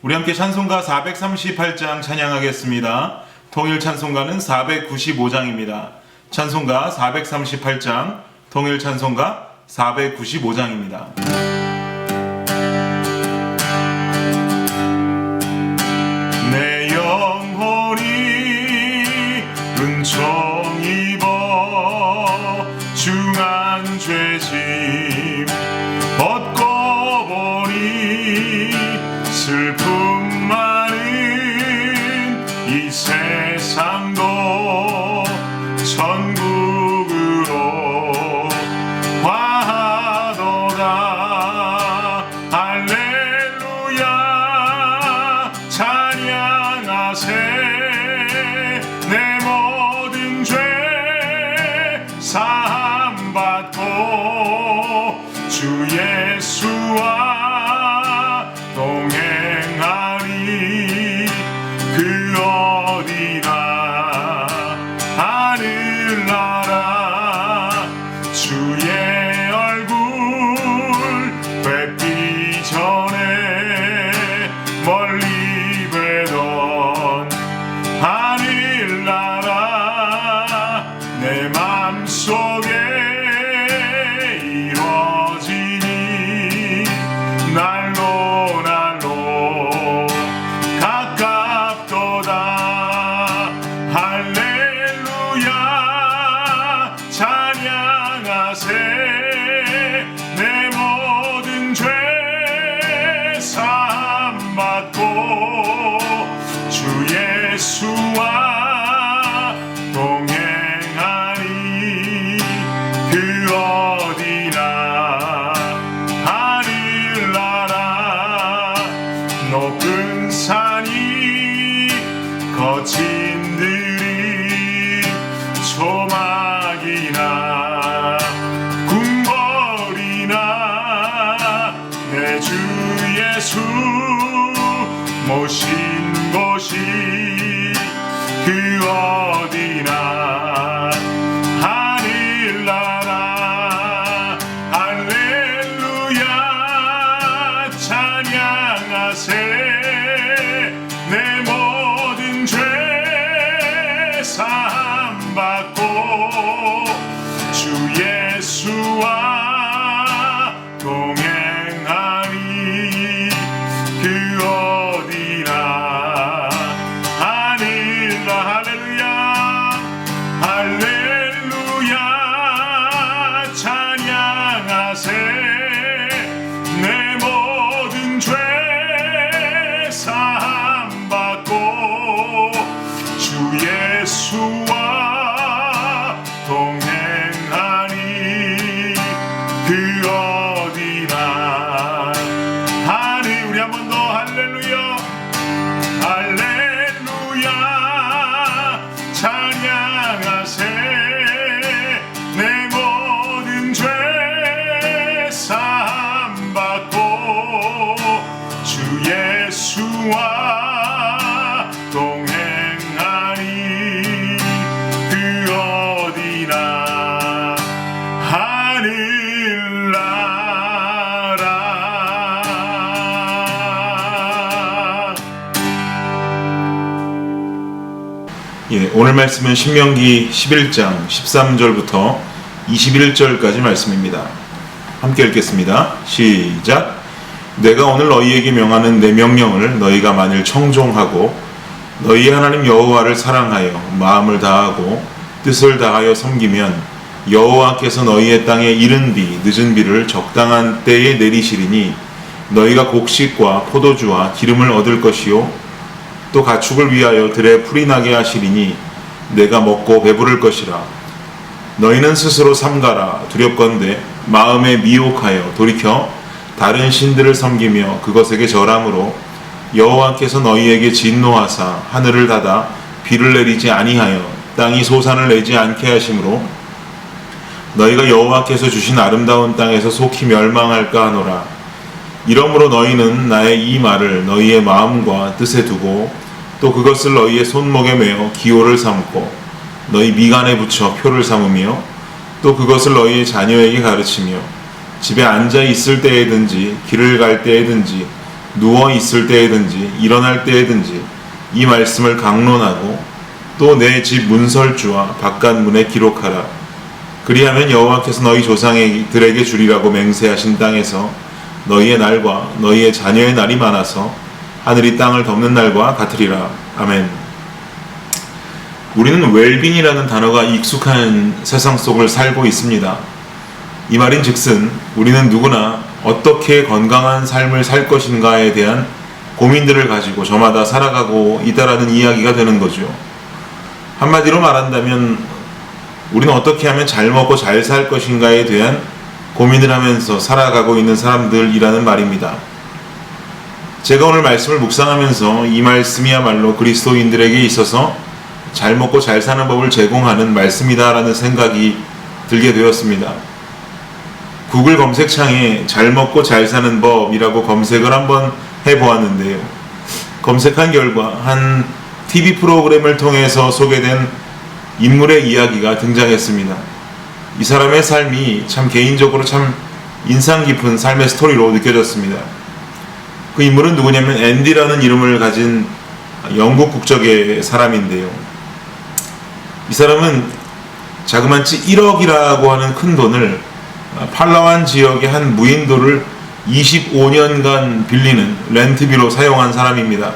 우리 함께 찬송가 438장 찬양하겠습니다. 통일 찬송가는 495장입니다. 찬송가 438장, 통일 찬송가 495장입니다. 내 영혼이 은총 입어 중한 죄짐 벗고 보니 슬픔 높은 산이 거친 찬 예수와 동행하니 그 어디나 하늘나라 예, 오늘 말씀은 신명기 11장 13절부터 21절까지 말씀입니다. 함께 읽겠습니다. 시작. 내가 오늘 너희에게 명하는 내 명령을 너희가 만일 청종하고 너희 하나님 여호와를 사랑하여 마음을 다하고 뜻을 다하여 섬기면 여호와께서 너희의 땅에 이른 비 늦은 비를 적당한 때에 내리시리니 너희가 곡식과 포도주와 기름을 얻을 것이요 또 가축을 위하여 들에 풀이 나게 하시리니 내가 먹고 배부를 것이라. 너희는 스스로 삼가라. 두렵건대 마음에 미혹하여 돌이켜 다른 신들을 섬기며 그것에게 절함으로 여호와께서 너희에게 진노하사 하늘을 닫아 비를 내리지 아니하여 땅이 소산을 내지 않게 하심으로 너희가 여호와께서 주신 아름다운 땅에서 속히 멸망할까 하노라. 이러므로 너희는 나의 이 말을 너희의 마음과 뜻에 두고 또 그것을 너희의 손목에 매어 기호를 삼고 너희 미간에 붙여 표를 삼으며 또 그것을 너희의 자녀에게 가르치며 집에 앉아 있을 때에든지 길을 갈 때에든지 누워 있을 때에든지 일어날 때에든지 이 말씀을 강론하고 또 내 집 문설주와 바깥 문에 기록하라. 그리하면 여호와께서 너희 조상들에게 주리라고 맹세하신 땅에서 너희의 날과 너희의 자녀의 날이 많아서 하늘이 땅을 덮는 날과 같으리라. 아멘. 우리는 웰빙이라는 단어가 익숙한 세상 속을 살고 있습니다. 이 말인 즉슨 우리는 누구나 어떻게 건강한 삶을 살 것인가에 대한 고민들을 가지고 저마다 살아가고 있다라는 이야기가 되는 거죠. 한마디로 말한다면 우리는 어떻게 하면 잘 먹고 잘 살 것인가에 대한 고민을 하면서 살아가고 있는 사람들이라는 말입니다. 제가 오늘 말씀을 묵상하면서 이 말씀이야말로 그리스도인들에게 있어서 잘 먹고 잘 사는 법을 제공하는 말씀이다라는 생각이 들게 되었습니다. 구글 검색창에 잘 먹고 잘 사는 법이라고 검색을 한번 해보았는데요. 검색한 결과 한 TV 프로그램을 통해서 소개된 인물의 이야기가 등장했습니다. 이 사람의 삶이 참 개인적으로 참 인상 깊은 삶의 스토리로 느껴졌습니다. 그 인물은 누구냐면 앤디라는 이름을 가진 영국 국적의 사람인데요. 이 사람은 자그만치 1억이라고 하는 큰 돈을 팔라완 지역의 한 무인도를 25년간 빌리는 렌트비로 사용한 사람입니다.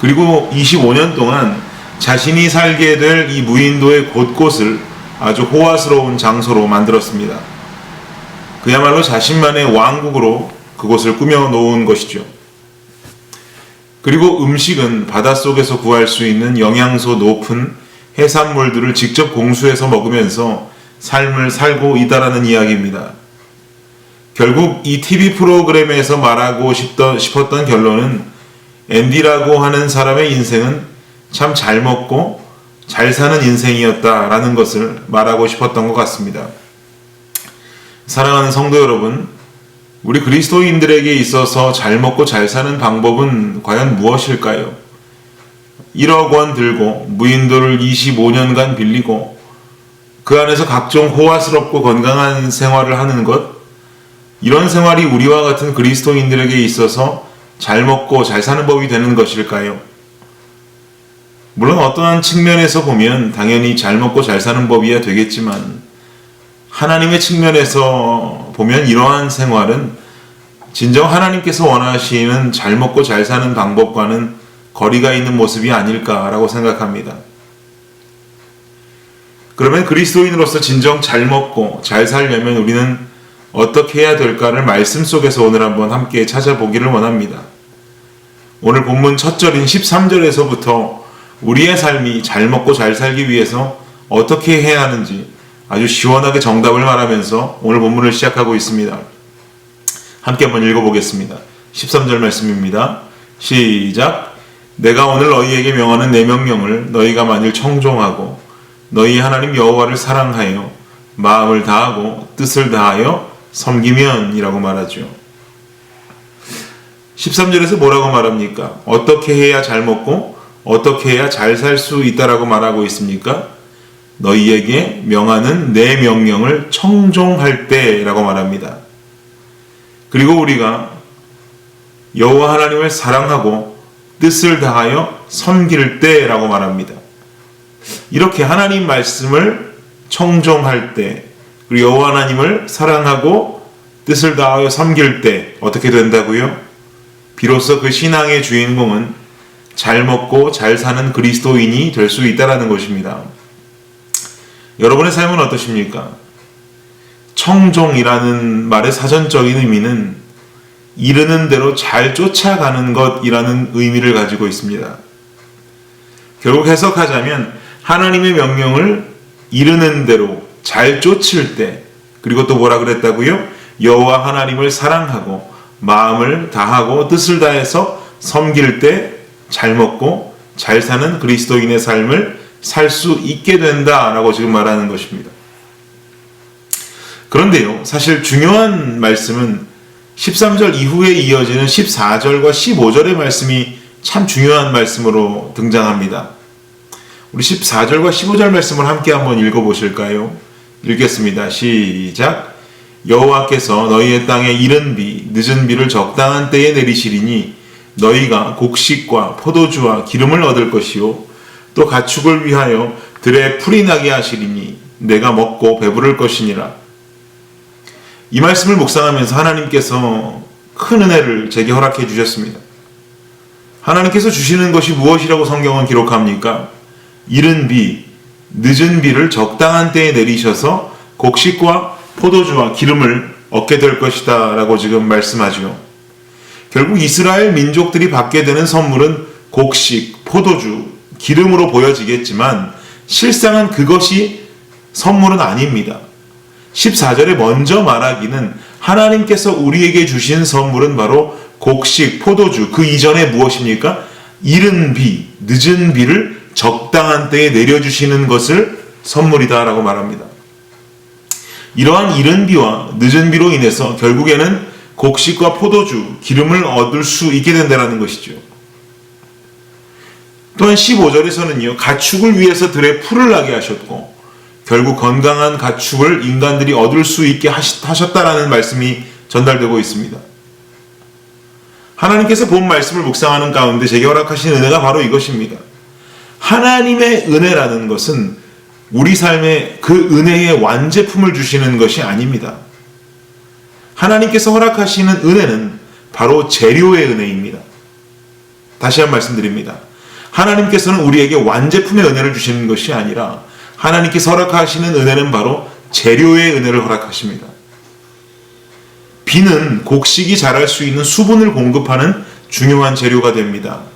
그리고 25년 동안 자신이 살게 될 이 무인도의 곳곳을 아주 호화스러운 장소로 만들었습니다. 그야말로 자신만의 왕국으로 그곳을 꾸며 놓은 것이죠. 그리고 음식은 바닷속에서 구할 수 있는 영양소 높은 해산물들을 직접 공수해서 먹으면서 삶을 살고 있다라는 이야기입니다. 결국 이 TV 프로그램에서 말하고 싶던, 싶었던 결론은 앤디라고 하는 사람의 인생은 참 잘 먹고 잘 사는 인생이었다라는 것을 말하고 싶었던 것 같습니다. 사랑하는 성도 여러분, 우리 그리스도인들에게 있어서 잘 먹고 잘 사는 방법은 과연 무엇일까요? 1억 원 들고 무인도를 25년간 빌리고 그 안에서 각종 호화스럽고 건강한 생활을 하는 것, 이런 생활이 우리와 같은 그리스도인들에게 있어서 잘 먹고 잘 사는 법이 되는 것일까요? 물론 어떠한 측면에서 보면 당연히 잘 먹고 잘 사는 법이야 되겠지만 하나님의 측면에서 보면 이러한 생활은 진정 하나님께서 원하시는 잘 먹고 잘 사는 방법과는 거리가 있는 모습이 아닐까라고 생각합니다. 그러면 그리스도인으로서 진정 잘 먹고 잘 살려면 우리는 어떻게 해야 될까를 말씀 속에서 오늘 한번 함께 찾아보기를 원합니다. 오늘 본문 첫 절인 13절에서부터 우리의 삶이 잘 먹고 잘 살기 위해서 어떻게 해야 하는지 아주 시원하게 정답을 말하면서 오늘 본문을 시작하고 있습니다. 함께 한번 읽어보겠습니다. 13절 말씀입니다. 시작. 내가 오늘 너희에게 명하는 내 명령을 너희가 만일 청종하고 너희 하나님 여호와를 사랑하여 마음을 다하고 뜻을 다하여 섬기면이라고 말하죠. 13절에서 뭐라고 말합니까? 어떻게 해야 잘 먹고 어떻게 해야 잘 살 수 있다라고 말하고 있습니까? 너희에게 명하는 내 명령을 청종할 때라고 말합니다. 그리고 우리가 여호와 하나님을 사랑하고 뜻을 다하여 섬길 때라고 말합니다. 이렇게 하나님 말씀을 청종할 때 그리고 여호와 하나님을 사랑하고 뜻을 다하여 섬길 때 어떻게 된다고요? 비로소 그 신앙의 주인공은 잘 먹고 잘 사는 그리스도인이 될 수 있다라는 것입니다. 여러분의 삶은 어떠십니까? 청종이라는 말의 사전적인 의미는 이르는 대로 잘 쫓아가는 것이라는 의미를 가지고 있습니다. 결국 해석하자면 하나님의 명령을 이르는 대로 잘 쫓을 때 그리고 또 뭐라 그랬다고요? 여호와 하나님을 사랑하고 마음을 다하고 뜻을 다해서 섬길 때 잘 먹고 잘 사는 그리스도인의 삶을 살 수 있게 된다라고 지금 말하는 것입니다. 그런데요, 사실 중요한 말씀은 13절 이후에 이어지는 14절과 15절의 말씀이 참 중요한 말씀으로 등장합니다. 우리 14절과 15절 말씀을 함께 한번 읽어 보실까요? 읽겠습니다. 시작. 여호와께서 너희의 땅에 이른 비 늦은 비를 적당한 때에 내리시리니 너희가 곡식과 포도주와 기름을 얻을 것이요 또 가축을 위하여 들에 풀이 나게 하시리니 내가 먹고 배부를 것이니라 이 말씀을 묵상하면서 하나님께서 큰 은혜를 제게 허락해 주셨습니다. 하나님께서 주시는 것이 무엇이라고 성경은 기록합니까? 이른 비, 늦은 비를 적당한 때에 내리셔서 곡식과 포도주와 기름을 얻게 될 것이다 라고 지금 말씀하죠. 결국 이스라엘 민족들이 받게 되는 선물은 곡식, 포도주, 기름으로 보여지겠지만 실상은 그것이 선물은 아닙니다. 14절에 먼저 말하기는 하나님께서 우리에게 주신 선물은 바로 곡식, 포도주, 그 이전에 무엇입니까? 이른 비, 늦은 비를 적당한 때에 내려주시는 것을 선물이다라고 말합니다. 이러한 이른 비와 늦은 비로 인해서 결국에는 곡식과 포도주, 기름을 얻을 수 있게 된다는 것이죠. 또한 15절에서는요, 가축을 위해서 들에 풀을 나게 하셨고, 결국 건강한 가축을 인간들이 얻을 수 있게 하셨다라는 말씀이 전달되고 있습니다. 하나님께서 본 말씀을 묵상하는 가운데 제게 허락하신 은혜가 바로 이것입니다. 하나님의 은혜라는 것은 우리 삶에 그 은혜의 완제품을 주시는 것이 아닙니다. 하나님께서 허락하시는 은혜는 바로 재료의 은혜입니다. 다시 한 말씀드립니다. 하나님께서는 우리에게 완제품의 은혜를 주시는 것이 아니라 하나님께서 허락하시는 은혜는 바로 재료의 은혜를 허락하십니다. 비는 곡식이 자랄 수 있는 수분을 공급하는 중요한 재료가 됩니다.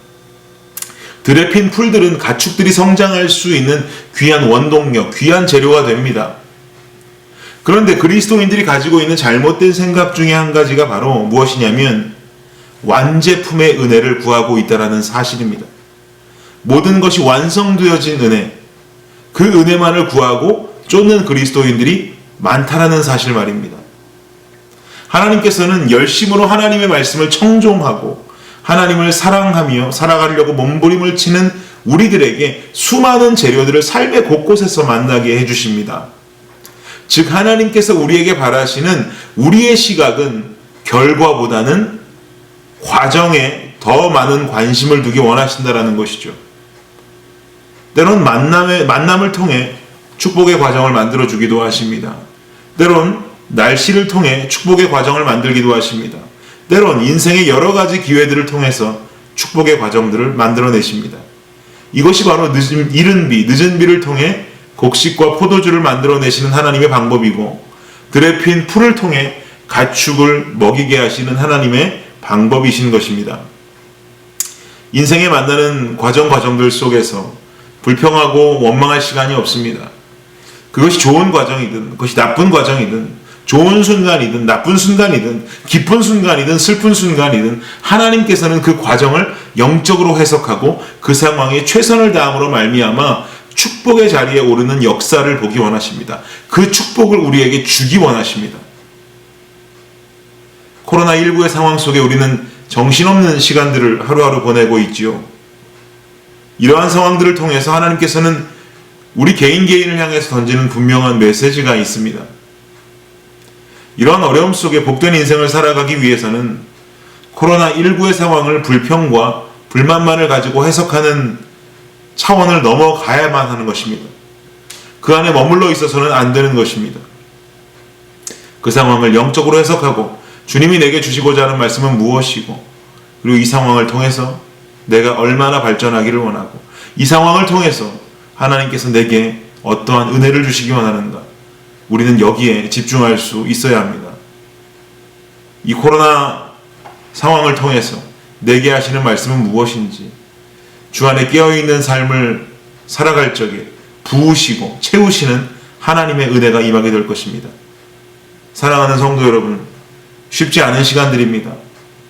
들에 핀 풀들은 가축들이 성장할 수 있는 귀한 원동력, 귀한 재료가 됩니다. 그런데 그리스도인들이 가지고 있는 잘못된 생각 중에 한 가지가 바로 무엇이냐면 완제품의 은혜를 구하고 있다는 사실입니다. 모든 것이 완성되어진 은혜, 그 은혜만을 구하고 쫓는 그리스도인들이 많다라는 사실 말입니다. 하나님께서는 열심으로 하나님의 말씀을 청종하고 하나님을 사랑하며 살아가려고 몸부림을 치는 우리들에게 수많은 재료들을 삶의 곳곳에서 만나게 해주십니다. 즉, 하나님께서 우리에게 바라시는 우리의 시각은 결과보다는 과정에 더 많은 관심을 두기 원하신다라는 것이죠. 때론 만남의, 만남을 통해 축복의 과정을 만들어 주기도 하십니다. 때론 날씨를 통해 축복의 과정을 만들기도 하십니다. 때론 인생의 여러 가지 기회들을 통해서 축복의 과정들을 만들어내십니다. 이것이 바로 늦은, 이른 비, 늦은 비를 통해 곡식과 포도주를 만들어내시는 하나님의 방법이고 들에 핀 풀을 통해 가축을 먹이게 하시는 하나님의 방법이신 것입니다. 인생에 만나는 과정 과정들 속에서 불평하고 원망할 시간이 없습니다. 그것이 좋은 과정이든 그것이 나쁜 과정이든 좋은 순간이든 나쁜 순간이든 기쁜 순간이든 슬픈 순간이든 하나님께서는 그 과정을 영적으로 해석하고 그 상황에 최선을 다함으로 말미암아 축복의 자리에 오르는 역사를 보기 원하십니다. 그 축복을 우리에게 주기 원하십니다. 코로나19의 상황 속에 우리는 정신없는 시간들을 하루하루 보내고 있지요. 이러한 상황들을 통해서 하나님께서는 우리 개인 개인을 향해서 던지는 분명한 메시지가 있습니다. 이러한 어려움 속에 복된 인생을 살아가기 위해서는 코로나19의 상황을 불평과 불만만을 가지고 해석하는 차원을 넘어가야만 하는 것입니다. 그 안에 머물러 있어서는 안 되는 것입니다. 그 상황을 영적으로 해석하고 주님이 내게 주시고자 하는 말씀은 무엇이고 그리고 이 상황을 통해서 내가 얼마나 발전하기를 원하고 이 상황을 통해서 하나님께서 내게 어떠한 은혜를 주시기 원하는가 우리는 여기에 집중할 수 있어야 합니다. 이 코로나 상황을 통해서 내게 하시는 말씀은 무엇인지 주 안에 깨어있는 삶을 살아갈 적에 부으시고 채우시는 하나님의 은혜가 임하게 될 것입니다. 사랑하는 성도 여러분, 쉽지 않은 시간들입니다.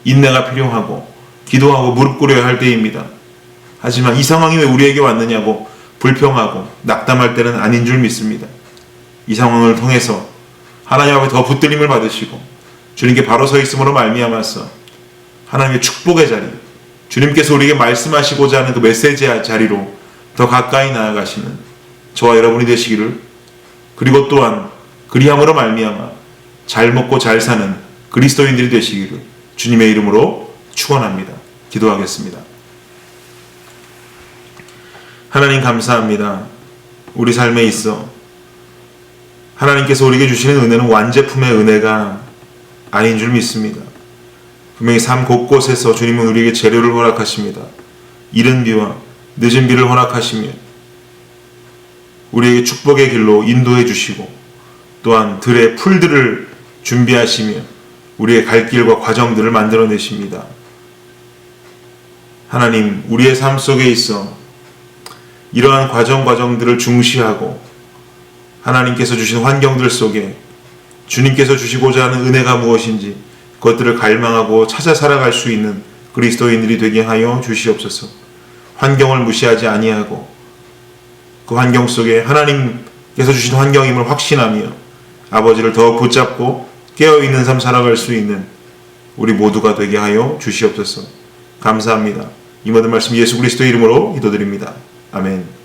인내가 필요하고 기도하고 무릎 꿇어야 할 때입니다. 하지만 이 상황이 왜 우리에게 왔느냐고 불평하고 낙담할 때는 아닌 줄 믿습니다. 이 상황을 통해서 하나님 앞에 더 붙들림을 받으시고 주님께 바로 서 있음으로 말미암아서 하나님의 축복의 자리, 주님께서 우리에게 말씀하시고자 하는 그 메시지의 자리로 더 가까이 나아가시는 저와 여러분이 되시기를 그리고 또한 그리함으로 말미암아 잘 먹고 잘 사는 그리스도인들이 되시기를 주님의 이름으로 축원합니다. 기도하겠습니다. 하나님 감사합니다. 우리 삶에 있어 하나님께서 우리에게 주시는 은혜는 완제품의 은혜가 아닌 줄 믿습니다. 분명히 삶 곳곳에서 주님은 우리에게 재료를 허락하십니다. 이른 비와 늦은 비를 허락하시며 우리에게 축복의 길로 인도해 주시고 또한 들의 풀들을 준비하시며 우리의 갈 길과 과정들을 만들어 내십니다. 하나님, 우리의 삶 속에 있어 이러한 과정 과정들을 중시하고 하나님께서 주신 환경들 속에 주님께서 주시고자 하는 은혜가 무엇인지 그것들을 갈망하고 찾아 살아갈 수 있는 그리스도인들이 되게 하여 주시옵소서. 환경을 무시하지 아니하고 그 환경 속에 하나님께서 주신 환경임을 확신하며 아버지를 더 붙잡고 깨어 있는 삶 살아갈 수 있는 우리 모두가 되게 하여 주시옵소서. 감사합니다. 이 모든 말씀 예수 그리스도 이름으로 기도드립니다. 아멘.